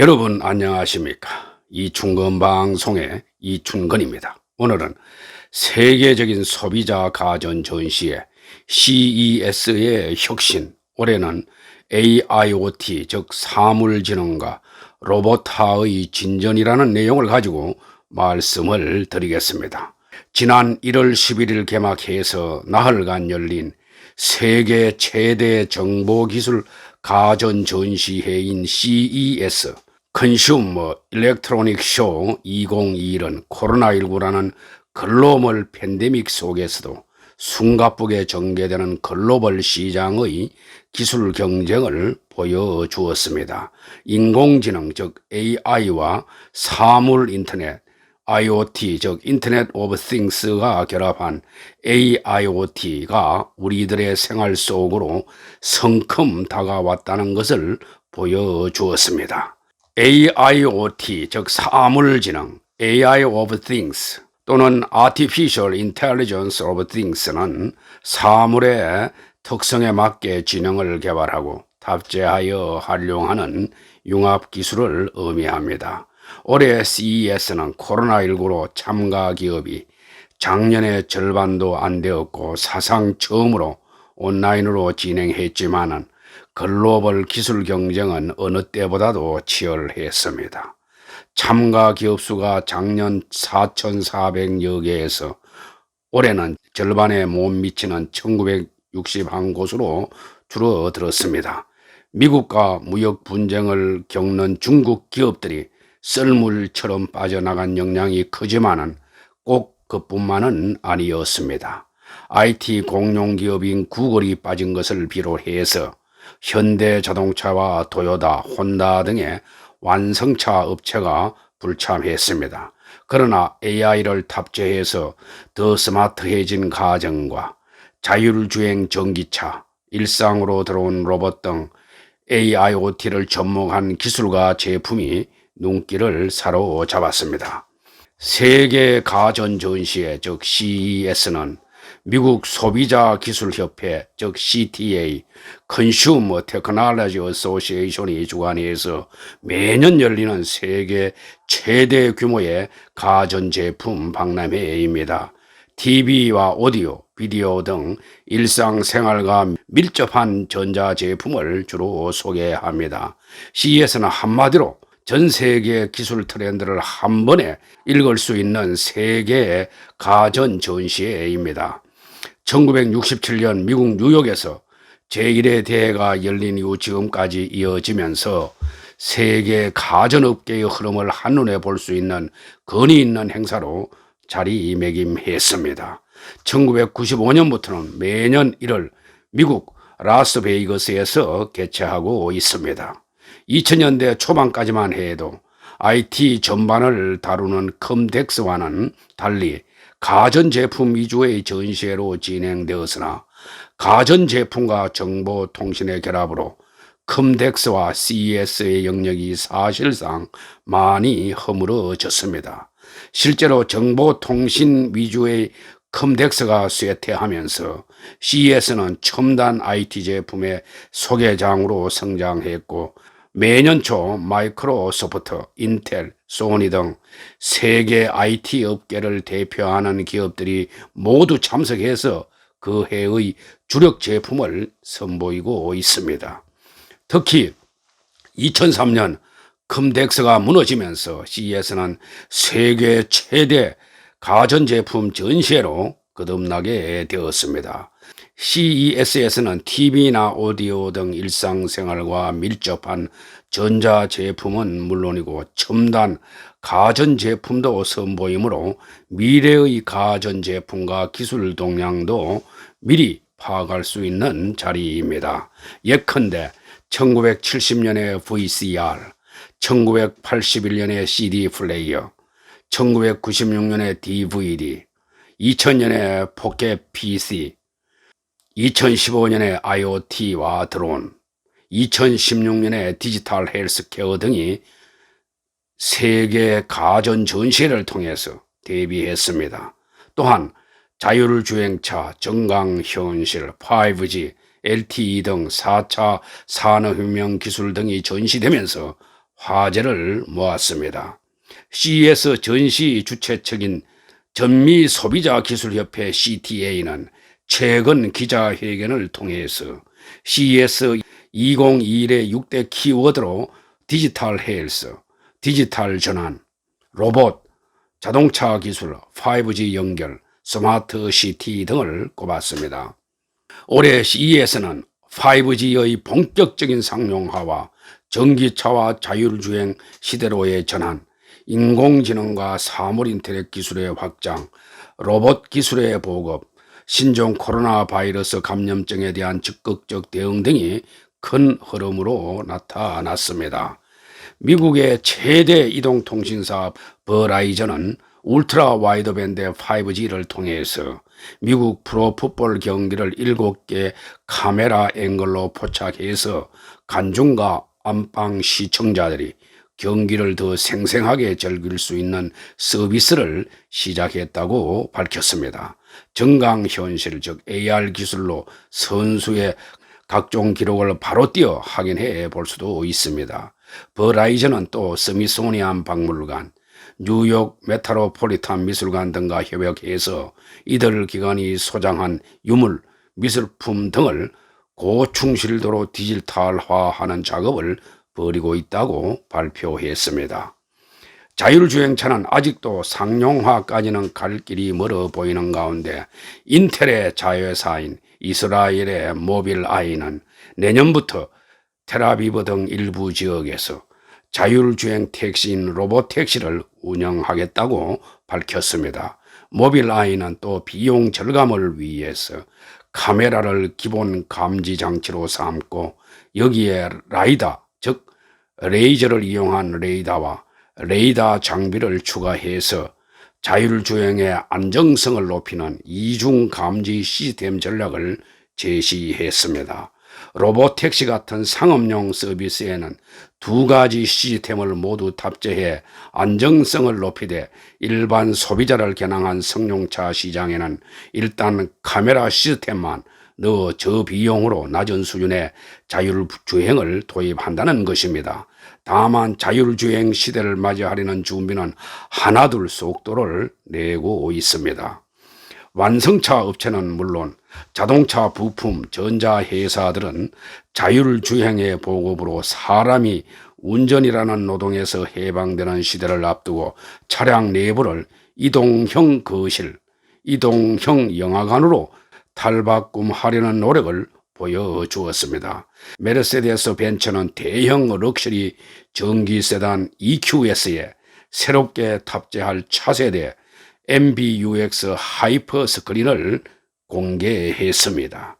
여러분 안녕하십니까? 이충건 방송의 이충건입니다. 오늘은 세계적인 소비자 가전 전시회 CES의 혁신, 올해는 AIoT 즉 사물지능과 로봇화의 진전이라는 내용을 가지고 말씀을 드리겠습니다. 지난 1월 11일 개막해서 나흘간 열린 세계 최대 정보기술 가전 전시회인 CES 컨슈머 일렉트로닉 쇼 2021은 코로나19라는 글로벌 팬데믹 속에서도 숨가쁘게 전개되는 글로벌 시장의 기술 경쟁을 보여주었습니다. 인공지능 즉 AI와 사물 인터넷 IoT 즉 인터넷 오브 띵스가 결합한 AIoT가 우리들의 생활 속으로 성큼 다가왔다는 것을 보여주었습니다. AIoT 즉 사물지능 AI of Things 또는 Artificial Intelligence of Things는 사물의 특성에 맞게 지능을 개발하고 탑재하여 활용하는 융합 기술을 의미합니다. 올해 CES는 코로나19로 참가 기업이 작년의 절반도 안 되었고 사상 처음으로 온라인으로 진행했지만은 글로벌 기술 경쟁은 어느 때보다도 치열했습니다. 참가 기업 수가 작년 4,400여 개에서 올해는 절반에 못 미치는 1961 곳으로 줄어들었습니다. 미국과 무역 분쟁을 겪는 중국 기업들이 썰물처럼 빠져나간 영향이 크지만은 꼭 그뿐만은 아니었습니다. IT 공룡 기업인 구글이 빠진 것을 비롯해서 현대 자동차와 도요다, 혼다 등의 완성차 업체가 불참했습니다. 그러나 AI를 탑재해서 더 스마트해진 가정과 자율주행 전기차, 일상으로 들어온 로봇 등 AIoT를 접목한 기술과 제품이 눈길을 사로잡았습니다. 세계 가전 전시회 즉 CES는 미국 소비자 기술 협회 즉 CTA 컨슈머 테크놀로지 어소시에이션이 주관해서 매년 열리는 세계 최대 규모의 가전 제품 박람회입니다. TV와 오디오, 비디오 등 일상생활과 밀접한 전자제품을 주로 소개합니다. CES는 한마디로 전 세계 기술 트렌드를 한 번에 읽을 수 있는 세계 가전 전시회입니다. 1967년 미국 뉴욕에서 제1회 대회가 열린 이후 지금까지 이어지면서 세계 가전업계의 흐름을 한눈에 볼 수 있는 건의 있는 행사로 자리매김했습니다. 1995년부터는 매년 1월 미국 라스베이거스에서 개최하고 있습니다. 2000년대 초반까지만 해도 IT 전반을 다루는 컴덱스와는 달리 가전제품 위주의 전시회로 진행되었으나 가전제품과 정보통신의 결합으로 컴덱스와 CES의 영역이 사실상 많이 허물어졌습니다. 실제로 정보통신 위주의 컴덱스가 쇠퇴하면서 CES는 첨단 IT 제품의 소개장으로 성장했고 매년 초 마이크로소프트, 인텔, 소니 등 세계 IT 업계를 대표하는 기업들이 모두 참석해서 그 해의 주력 제품을 선보이고 있습니다. 특히 2003년 컴덱스가 무너지면서 CES는 세계 최대 가전제품 전시회로 거듭나게 되었습니다. CES에서는 TV나 오디오 등 일상생활과 밀접한 전자제품은 물론이고 첨단 가전제품도 선보이므로 미래의 가전제품과 기술 동향도 미리 파악할 수 있는 자리입니다. 예컨대 1970년의 VCR, 1981년의 CD 플레이어, 1996년의 DVD, 2000년의 포켓 PC, 2015년에 IoT와 드론, 2016년에 디지털 헬스케어 등이 세계 가전 전시회를 통해서 대비했습니다. 또한 자율주행차, 정강현실, 5G, LTE 등 4차 산업혁명 기술 등이 전시되면서 화제를 모았습니다. CES 전시 주최 측인 전미 소비자 기술협회 CTA는 최근 기자회견을 통해서 CES 2021의 6대 키워드로 디지털 헬스, 디지털 전환, 로봇, 자동차 기술, 5G 연결, 스마트 시티 등을 꼽았습니다. 올해 CES는 5G의 본격적인 상용화와 전기차와 자율주행 시대로의 전환, 인공지능과 사물인터넷 기술의 확장, 로봇 기술의 보급, 신종 코로나 바이러스 감염증에 대한 적극적 대응 등이 큰 흐름으로 나타났습니다. 미국의 최대 이동통신사 버라이전은 울트라 와이드밴드 5G를 통해서 미국 프로풋볼 경기를 7개 카메라 앵글로 포착해서 간중과 안방 시청자들이 경기를 더 생생하게 즐길 수 있는 서비스를 시작했다고 밝혔습니다. 정강현실 즉 AR 기술로 선수의 각종 기록을 바로 띄어 확인해 볼 수도 있습니다. 버라이전은 또 스미소니안 박물관, 뉴욕 메타로폴리탄 미술관 등과 협약해서 이들 기관이 소장한 유물, 미술품 등을 고충실도로 디지털화하는 작업을 벌이고 있다고 발표했습니다. 자율주행차는 아직도 상용화까지는 갈 길이 멀어 보이는 가운데 인텔의 자회사인 이스라엘의 모빌 아이는 내년부터 테라비브 등 일부 지역에서 자율주행 택시인 로봇 택시를 운영하겠다고 밝혔습니다. 모빌 아이는 또 비용 절감을 위해서 카메라를 기본 감지 장치로 삼고 여기에 라이다, 즉 레이저를 이용한 레이더와 레이더 장비를 추가해서 자율주행의 안정성을 높이는 이중 감지 시스템 전략을 제시했습니다. 로보택시 같은 상업용 서비스에는 두 가지 시스템을 모두 탑재해 안정성을 높이되 일반 소비자를 겨냥한 승용차 시장에는 일단 카메라 시스템만 넣어 저비용으로 낮은 수준의 자율주행을 도입한다는 것입니다. 다만 자율주행 시대를 맞이하려는 준비는 하나둘 속도를 내고 있습니다. 완성차 업체는 물론 자동차 부품 전자회사들은 자율주행의 보급으로 사람이 운전이라는 노동에서 해방되는 시대를 앞두고 차량 내부를 이동형 거실, 이동형 영화관으로 탈바꿈하려는 노력을 보여주었습니다. 메르세데스 벤처는 대형 럭셔리 전기 세단 EQS에 새롭게 탑재할 차세대 MBUX 하이퍼 스크린을 공개했습니다.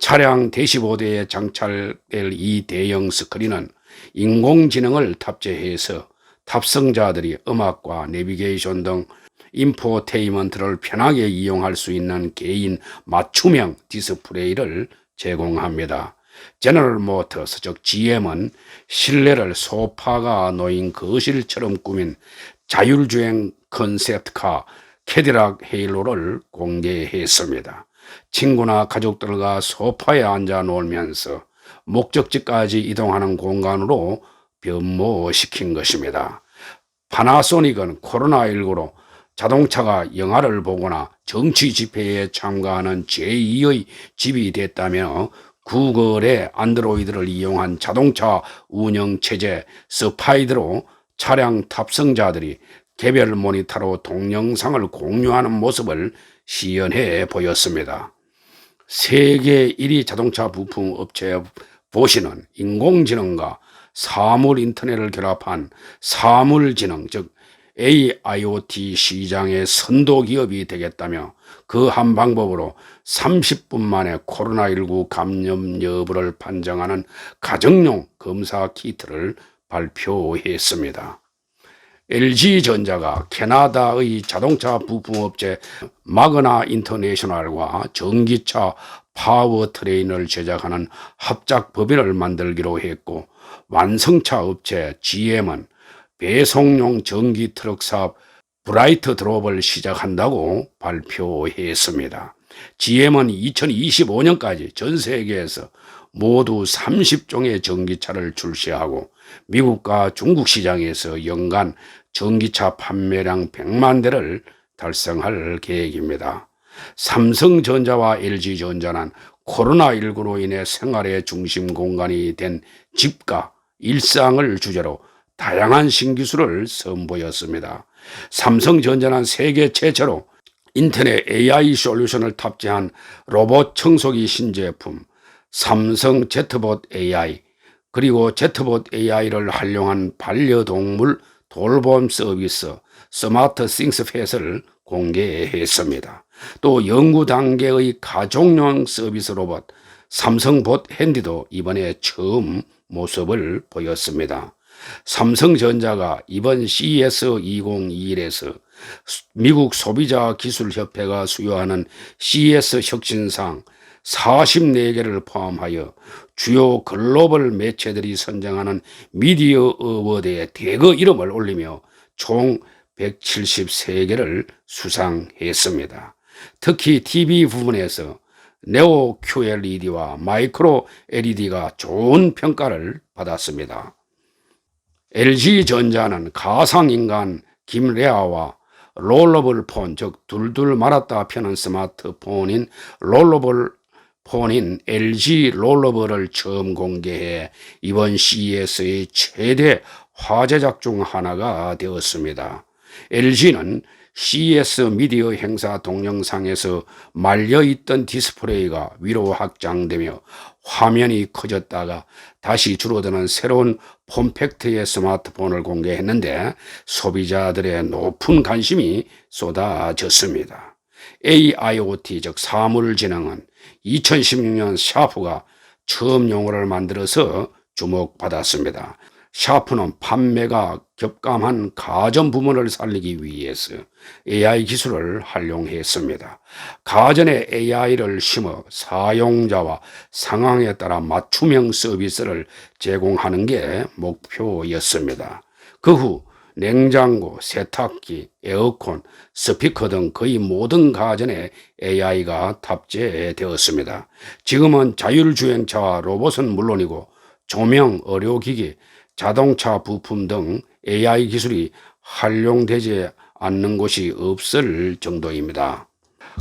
차량 대시보드에 장착될 이 대형 스크린은 인공지능을 탑재해서 탑승자들이 음악과 내비게이션 등 인포테이먼트를 편하게 이용할 수 있는 개인 맞춤형 디스플레이를 제공합니다. 제너럴 모터스 즉 GM은 실내를 소파가 놓인 거실처럼 꾸민 자율주행 컨셉트카 캐디락 헤일로를 공개했습니다. 친구나 가족들과 소파에 앉아 놀면서 목적지까지 이동하는 공간으로 변모시킨 것입니다. 파나소닉은 코로나19로 자동차가 영화를 보거나 정치 집회에 참가하는 제2의 집이 됐다며 구글의 안드로이드를 이용한 자동차 운영 체제 스파이드로 차량 탑승자들이 개별 모니터로 동영상을 공유하는 모습을 시연해 보였습니다. 세계 1위 자동차 부품 업체 보시는 인공지능과 사물 인터넷을 결합한 사물지능 즉 AIoT 시장의 선도 기업이 되겠다며 그 한 방법으로 30분 만에 코로나19 감염 여부를 판정하는 가정용 검사 키트를 발표했습니다. LG전자가 캐나다의 자동차 부품업체 마그나 인터내셔널과 전기차 파워트레인을 제작하는 합작 법인을 만들기로 했고 완성차 업체 GM은 배송용 전기 트럭 사업 브라이트 드롭을 시작한다고 발표했습니다. GM은 2025년까지 전 세계에서 모두 30종의 전기차를 출시하고 미국과 중국 시장에서 연간 전기차 판매량 100만 대를 달성할 계획입니다. 삼성전자와 LG전자는 코로나19로 인해 생활의 중심 공간이 된 집과 일상을 주제로 다양한 신기술을 선보였습니다. 삼성전자는 세계 최초로 인터넷 AI 솔루션을 탑재한 로봇 청소기 신제품 삼성 제트봇 AI 그리고 제트봇 AI를 활용한 반려동물 돌봄 서비스 스마트 싱스팻을 공개했습니다. 또 연구 단계의 가족용 서비스 로봇 삼성봇 핸디도 이번에 처음 모습을 보였습니다. 삼성전자가 이번 CES 2021에서 미국 소비자 기술협회가 수여하는 CES 혁신상 44개를 포함하여 주요 글로벌 매체들이 선정하는 미디어 어워드에 대거 이름을 올리며 총 173개를 수상했습니다. 특히 TV 부분에서 네오 QLED와 마이크로 LED가 좋은 평가를 받았습니다. LG전자는 가상인간 김레아와 롤러블 폰, 즉 둘둘 말았다 펴는 스마트폰인 롤러블 폰인 LG 롤러블을 처음 공개해 이번 CES의 최대 화제작 중 하나가 되었습니다. LG는 CES 미디어 행사 동영상에서 말려있던 디스플레이가 위로 확장되며 화면이 커졌다가 다시 줄어드는 새로운 폼팩트의 스마트폰을 공개했는데 소비자들의 높은 관심이 쏟아졌습니다. AIoT 즉 사물지능은 2016년 샤프가 처음 용어를 만들어서 주목받았습니다. 샤프는 판매가 격감한 가전 부문을 살리기 위해서 AI 기술을 활용했습니다. 가전에 AI를 심어 사용자와 상황에 따라 맞춤형 서비스를 제공하는 게 목표였습니다. 그 후 냉장고, 세탁기, 에어컨, 스피커 등 거의 모든 가전에 AI가 탑재되었습니다. 지금은 자율주행차와 로봇은 물론이고 조명, 의료기기, 자동차 부품 등 AI 기술이 활용되지 않는 곳이 없을 정도입니다.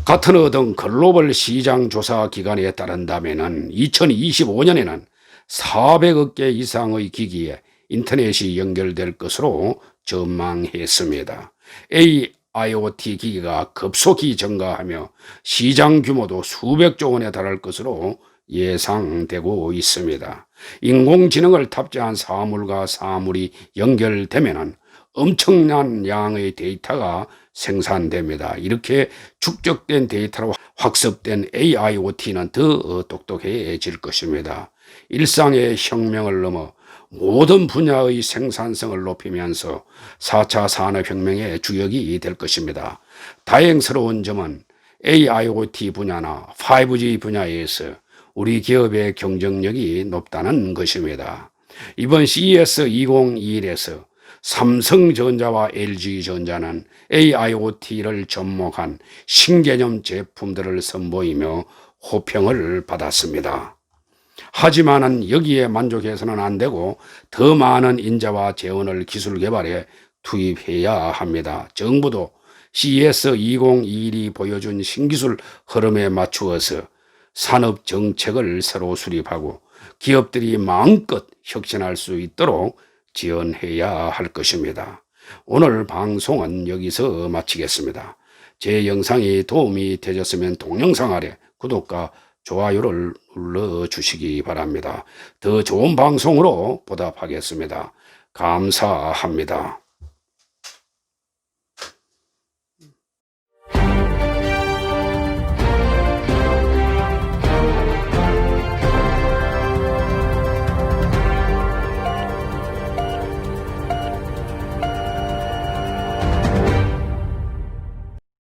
가트너 등 글로벌 시장 조사 기관에 따른다면 2025년에는 400억 개 이상의 기기에 인터넷이 연결될 것으로 전망했습니다. AIoT 기기가 급속히 증가하며 시장 규모도 수백조 원에 달할 것으로 예상되고 있습니다. 인공지능을 탑재한 사물과 사물이 연결되면 엄청난 양의 데이터가 생산됩니다. 이렇게 축적된 데이터로 확습된 AIoT는 더 똑똑해질 것입니다. 일상의 혁명을 넘어 모든 분야의 생산성을 높이면서 4차 산업혁명의 주역이 될 것입니다. 다행스러운 점은 AIoT 분야나 5G 분야에서 우리 기업의 경쟁력이 높다는 것입니다. 이번 CES 2021에서 삼성전자와 LG전자는 AIoT를 접목한 신개념 제품들을 선보이며 호평을 받았습니다. 하지만은 여기에 만족해서는 안 되고 더 많은 인재와 재원을 기술 개발에 투입해야 합니다. 정부도 CES 2021이 보여준 신기술 흐름에 맞추어서 산업 정책을 새로 수립하고 기업들이 마음껏 혁신할 수 있도록 지원해야 할 것입니다. 오늘 방송은 여기서 마치겠습니다. 제 영상이 도움이 되셨으면 동영상 아래 구독과 좋아요를 눌러 주시기 바랍니다. 더 좋은 방송으로 보답하겠습니다. 감사합니다.